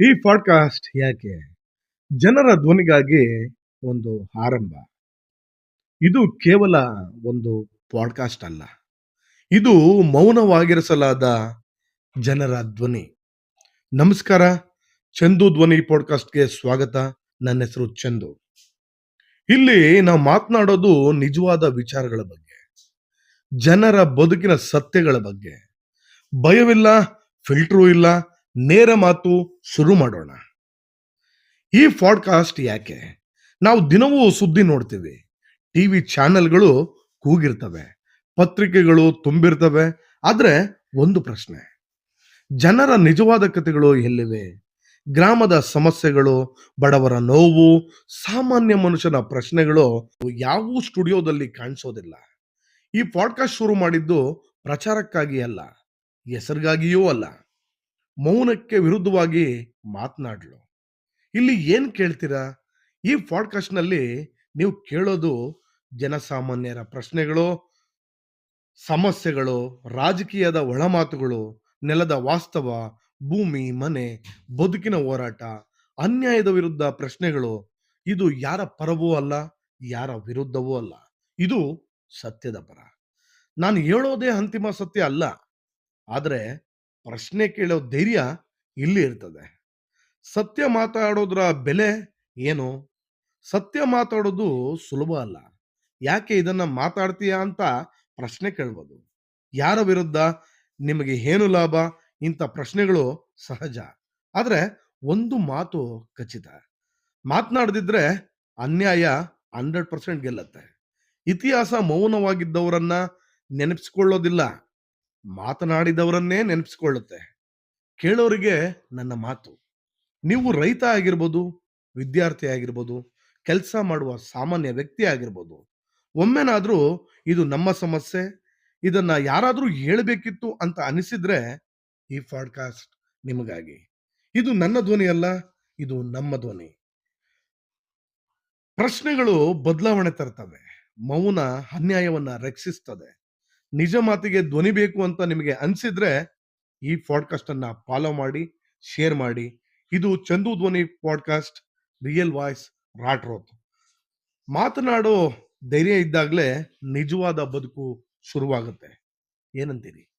ಈ ಪಾಡ್ಕಾಸ್ಟ್ ಯಾಕೆ? ಜನರ ಧ್ವನಿಗಾಗಿ ಒಂದು ಆರಂಭ. ಇದು ಕೇವಲ ಒಂದು ಪಾಡ್ಕಾಸ್ಟ್ ಅಲ್ಲ. ಇದು ಮೌನವಾಗಿರಿಸಲಾದ ಜನರ ಧ್ವನಿ. ನಮಸ್ಕಾರ, ಚಂದು ಧ್ವನಿ ಪಾಡ್ಕಾಸ್ಟ್ಗೆ ಸ್ವಾಗತ. ನನ್ನ ಹೆಸರು ಚಂದು. ಇಲ್ಲಿ ನಾವು ಮಾತನಾಡೋದು ನಿಜವಾದ ವಿಚಾರಗಳ ಬಗ್ಗೆ. ಜನರ ಬದುಕಿನ ಸತ್ಯಗಳ ಬಗ್ಗೆ. ಭಯವಿಲ್ಲ ಫಿಲ್ಟ್ರೂ ಇಲ್ಲ ನೇರ ಮಾತು ಶುರು ಮಾಡೋಣ. ಈ ಪಾಡ್ಕಾಸ್ಟ್ ಯಾಕೆ? ನಾವು ದಿನವೂ ಸುದ್ದಿ ನೋಡ್ತೀವಿ. ಟಿವಿ ಚಾನೆಲ್ಗಳು ಕೂಗಿರ್ತವೆ. ಪತ್ರಿಕೆಗಳು ತುಂಬಿರ್ತವೆ. ಆದರೆ ಒಂದು ಪ್ರಶ್ನೆ. ಜನರ ನಿಜವಾದ ಕಥೆಗಳು ಎಲ್ಲಿವೆ? ಗ್ರಾಮದ ಸಮಸ್ಯೆಗಳು, ಬಡವರ ನೋವು, ಸಾಮಾನ್ಯ ಮನುಷ್ಯನ ಪ್ರಶ್ನೆಗಳು ಯಾವ ಸ್ಟುಡಿಯೋದಲ್ಲಿ ಕಾಣಿಸೋದಿಲ್ಲ. ಈ ಪಾಡ್ಕಾಸ್ಟ್ ಶುರು ಮಾಡಿದ್ದು ಪ್ರಚಾರಕ್ಕಾಗಿ ಅಲ್ಲ, ಹೆಸರಿಗಾಗಿಯೂ ಅಲ್ಲ. ಮೌನಕ್ಕೆ ವಿರುದ್ಧವಾಗಿ ಮಾತನಾಡಲು. ಇಲ್ಲಿ ಏನ್ ಕೇಳ್ತೀರಾ? ಈ ಪಾಡ್ಕಾಸ್ಟ್ನಲ್ಲಿ ನೀವು ಕೇಳೋದು ಜನಸಾಮಾನ್ಯರ ಪ್ರಶ್ನೆಗಳು, ಸಮಸ್ಯೆಗಳು, ರಾಜಕೀಯದ ಒಳಮಾತುಗಳು, ನೆಲದ ವಾಸ್ತವ, ಭೂಮಿ, ಮನೆ, ಬದುಕಿನ ಹೋರಾಟ, ಅನ್ಯಾಯದ ವಿರುದ್ಧ ಪ್ರಶ್ನೆಗಳು. ಇದು ಯಾರ ಪರವೂ ಅಲ್ಲ, ಯಾರ ವಿರುದ್ಧವೂ ಅಲ್ಲ. ಇದು ಸತ್ಯದ ಪರ. ನಾನು ಹೇಳೋದೇ ಅಂತಿಮ ಸತ್ಯ ಅಲ್ಲ. ಆದ್ರೆ ಪ್ರಶ್ನೆ ಕೇಳೋ ಧೈರ್ಯ ಇಲ್ಲಿ ಇರ್ತದೆ. ಸತ್ಯ ಮಾತಾಡೋದ್ರ ಬೆಲೆ ಏನು? ಸತ್ಯ ಮಾತಾಡೋದು ಸುಲಭ ಅಲ್ಲ. ಯಾಕೆ ಇದನ್ನ ಮಾತಾಡ್ತೀಯಾ ಅಂತ ಪ್ರಶ್ನೆ ಕೇಳ್ಬೋದು. ಯಾರ ವಿರುದ್ಧ? ನಿಮಗೆ ಏನು ಲಾಭ? ಇಂಥ ಪ್ರಶ್ನೆಗಳು ಸಹಜ. ಆದ್ರೆ ಒಂದು ಮಾತು ಖಚಿತ. ಮಾತನಾಡದಿದ್ರೆ ಅನ್ಯಾಯ ಹಂಡ್ರೆಡ್ ಪರ್ಸೆಂಟ್ ಗೆಲ್ಲತ್ತೆ. ಇತಿಹಾಸ ಮೌನವಾಗಿದ್ದವರನ್ನ ನೆನಪಿಸ್ಕೊಳ್ಳೋದಿಲ್ಲ. ಮಾತನಾಡಿದವರನ್ನೇ ನೆನಪಿಸ್ಕೊಳ್ಳುತ್ತೆ. ಕೇಳೋರಿಗೆ ನನ್ನ ಮಾತು. ನೀವು ರೈತ ಆಗಿರ್ಬೋದು, ವಿದ್ಯಾರ್ಥಿ ಆಗಿರ್ಬೋದು, ಕೆಲಸ ಮಾಡುವ ಸಾಮಾನ್ಯ ವ್ಯಕ್ತಿ ಆಗಿರ್ಬೋದು, ಒಮ್ಮೆನಾದ್ರೂ ಇದು ನಮ್ಮ ಸಮಸ್ಯೆ, ಇದನ್ನ ಯಾರಾದರೂ ಹೇಳಬೇಕಿತ್ತು ಅಂತ ಅನಿಸಿದ್ರೆ ಈ ಪಾಡ್ಕಾಸ್ಟ್ ನಿಮಗಾಗಿ. ಇದು ನನ್ನ ಧ್ವನಿ ಅಲ್ಲ ಇದು ನಮ್ಮ ಧ್ವನಿ. ಪ್ರಶ್ನೆಗಳು ಬದಲಾವಣೆ ತರ್ತವೆ, ಮೌನ ಅನ್ಯಾಯವನ್ನ ರಕ್ಷಿಸ್ತದೆ. ನಿಜ ಮಾತಿಗೆ ಧ್ವನಿ ಬೇಕು ಅಂತ ನಿಮಗೆ ಅನಿಸಿದ್ರೆ ಈ ಪಾಡ್ಕಾಸ್ಟ್ ಅನ್ನ ಫಾಲೋ ಮಾಡಿ ಶೇರ್ ಮಾಡಿ. ಇದು Chandu Dhwani podcast real voice ರಾಟ್ರೋತ್ ಮಾತನಾಡೋ ಧೈರ್ಯ ಇದ್ದಾಗಲೇ ನಿಜವಾದ ಬದುಕು ಶುರುವಾಗುತ್ತೆ. ಏನಂತೀರಿ?